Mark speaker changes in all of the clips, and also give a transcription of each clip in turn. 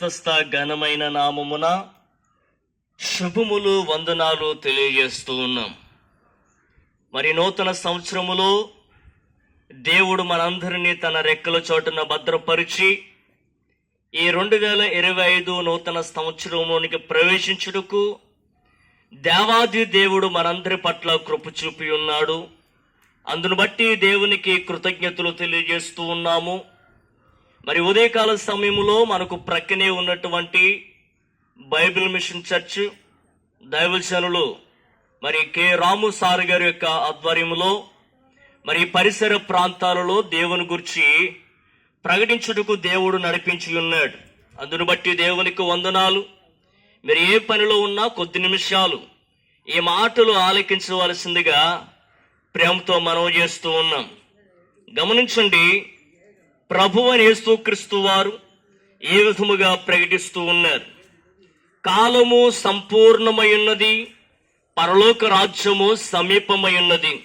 Speaker 1: ప్రశస్త ఘనమైన నామమున శుభములు వందనాలు తెలియజేస్తూ ఉన్నాం. మరి నూతన సంవత్సరములో దేవుడు మనందరినీ తన రెక్కల చోటున భద్రపరిచి ఈ రెండు వేల ఇరవై ఐదు నూతన సంవత్సరంలోనికి ప్రవేశించుటకు దేవాది దేవుడు మనందరి పట్ల కృప చూపి ఉన్నాడు. అందును బట్టి దేవునికి కృతజ్ఞతలు తెలియజేస్తూ ఉన్నాము. మరి ఉదయకాల సమయంలో మనకు ప్రక్కనే ఉన్నటువంటి బైబిల్ మిషన్ చర్చ్ దైవచనులు మరి కె రాము సార్ గారి యొక్క ఆధ్వర్యంలో మరి పరిసర ప్రాంతాలలో దేవుని గురించి ప్రకటించుటకు దేవుడు నడిపించి ఉన్నాడు. అందును బట్టి దేవునికి వందనాలు. మీరు ఏ పనిలో ఉన్నా కొద్ది నిమిషాలు ఈ మాటలు ఆలకించవలసిందిగా ప్రేమతో మనం చేస్తూ ఉన్నాం. గమనించండి ప్రభు అని యేసుక్రీస్తు వారు ఏ విధముగా ప్రకటిస్తూ ఉన్నారు. కాలము సంపూర్ణమై ఉన్నది పరలోక రాజ్యము సమీపమై ఉన్నది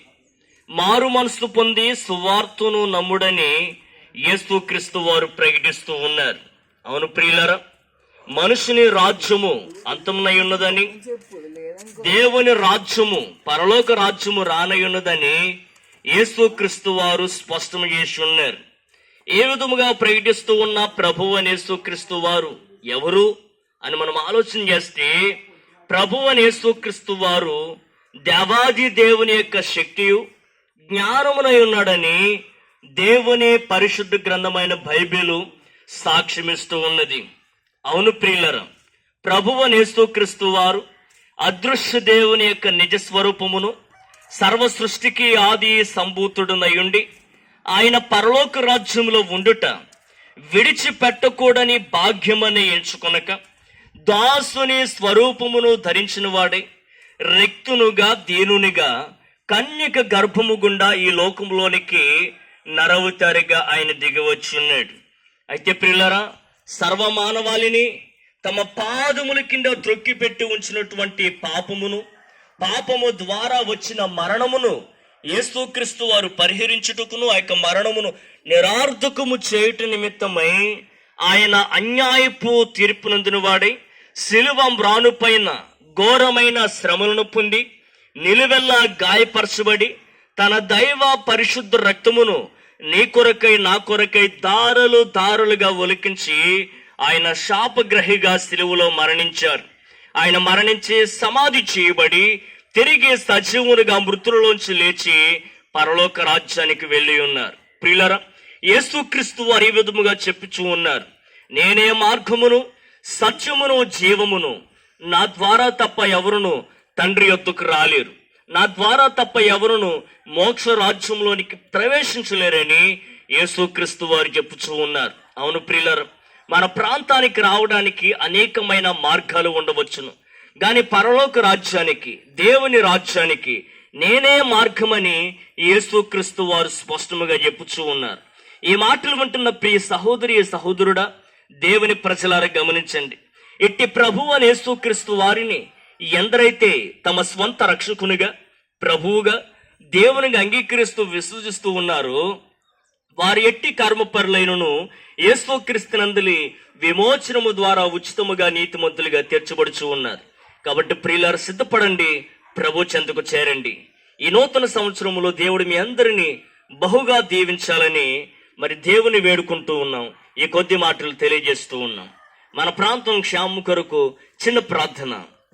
Speaker 1: మారు మనసు పొంది సువార్తను నమ్ముడని యేసుక్రీస్తు వారు ప్రకటిస్తూ ఉన్నారు. అవును ప్రియులరా మనుషుని రాజ్యము అంతమునై ఉన్నదని దేవుని రాజ్యము పరలోక రాజ్యము రానయ్యున్నదని ఉన్నదని యేసుక్రీస్తు వారు స్పష్టం చేసి ఉన్నారు. ఏ విధముగా ప్రకటిస్తూ ఉన్న ప్రభు అని వారు ఎవరు అని మనం ఆలోచన చేస్తే ప్రభు అని వారు దేవాది దేవుని యొక్క శక్తియు జ్ఞానమునై ఉన్నాడని దేవుని పరిశుద్ధ గ్రంథమైన బైబిలు సాక్ష్యమిస్తూ ఉన్నది. అవును ప్రియులరా ప్రభువు నేస్తూ వారు అదృశ్య దేవుని యొక్క నిజ స్వరూపమును సర్వ సృష్టికి ఆది సంభూతుడునయుండి ఆయన పరలోక రాజ్యంలో ఉండుట విడిచిపెట్టకూడని భాగ్యమని ఎంచుకొనక దాసుని స్వరూపమును ధరించిన వాడే రెక్తునుగా దీనునిగా కన్యక గర్భము గుండా ఈ లోకంలోనికి నరవుతారిగా ఆయన దిగవచ్చున్నాడు. అయితే ప్రిల్లరా సర్వమానవాళిని తమ పాదముల కింద త్రొక్కిపెట్టి ఉంచినటువంటి పాపమును పాపము ద్వారా వచ్చిన మరణమును యేసుక్రీస్తు వారు పరిహరించుటకును ఆ యొక్క మరణమును నిరార్థకము చేయుట నిమిత్తమై ఆయన అన్యాయపు తీర్పునందున వాడై శిలువ మ్రానుపైన ఘోరమైన శ్రమలను పొంది నిలువెల్లా గాయపరచబడి తన దైవ పరిశుద్ధ రక్తమును నీ కొరకై నా కొరకై దారులు దారులుగా ఒలికించి ఆయన శాపగ్రహిగా శిలువులో మరణించారు. ఆయన మరణించి సమాధి చేయబడి తిరిగి సజీవునిగా మృతులలోంచి లేచి పరలోక రాజ్యానికి వెళ్ళి ఉన్నారు. ప్రియులరా యేసుక్రీస్తు వారు ఈ విధముగా చెప్పుచూ ఉన్నారు. నేనే మార్గమును సత్యమును జీవమును. నా ద్వారా తప్ప ఎవరును తండ్రి యొద్దకు రాలేరు. నా ద్వారా తప్ప ఎవరును మోక్ష రాజ్యంలోనికి ప్రవేశించలేరని యేసుక్రీస్తు వారు చెప్పుచూ ఉన్నారు. అవును ప్రియులరు మన ప్రాంతానికి రావడానికి అనేకమైన మార్గాలు ఉండవచ్చును. కానీ పరలోక రాజ్యానికి దేవుని రాజ్యానికి నేనే మార్గమని యేసుక్రీస్తు వారు స్పష్టముగా చెప్పుచూ ఉన్నారు. ఈ మాటలు వింటున్న ప్రియ సహోదరి సహోదరుడా దేవుని ప్రజలారా గమనించండి. ఇట్టి ప్రభు అని యేసుక్రీస్తు వారిని ఎందరైతే తమ స్వంత రక్షకునిగా ప్రభువుగా దేవునికి అంగీకరిస్తూ విశ్వసిస్తూ ఉన్నారో వారి ఎట్టి కర్మపరులైనను యేసుక్రీస్తునందులి విమోచనము ద్వారా ఉచితముగా నీతిమంతులుగా తీర్చబడుచు ఉన్నారు. కాబట్టి ప్రియులారు సిద్ధపడండి ప్రభు చెంతకు చేరండి. ఈ నూతన సంవత్సరములో దేవుడు మీ అందరినీ బహుగా దీవించాలని మరి దేవుని వేడుకుంటూ ఉన్నాం. ఈ కొద్ది మాటలు తెలియజేస్తూ ఉన్నాం. మన ప్రాంతం క్షేమం కొరకు చిన్న ప్రార్థన.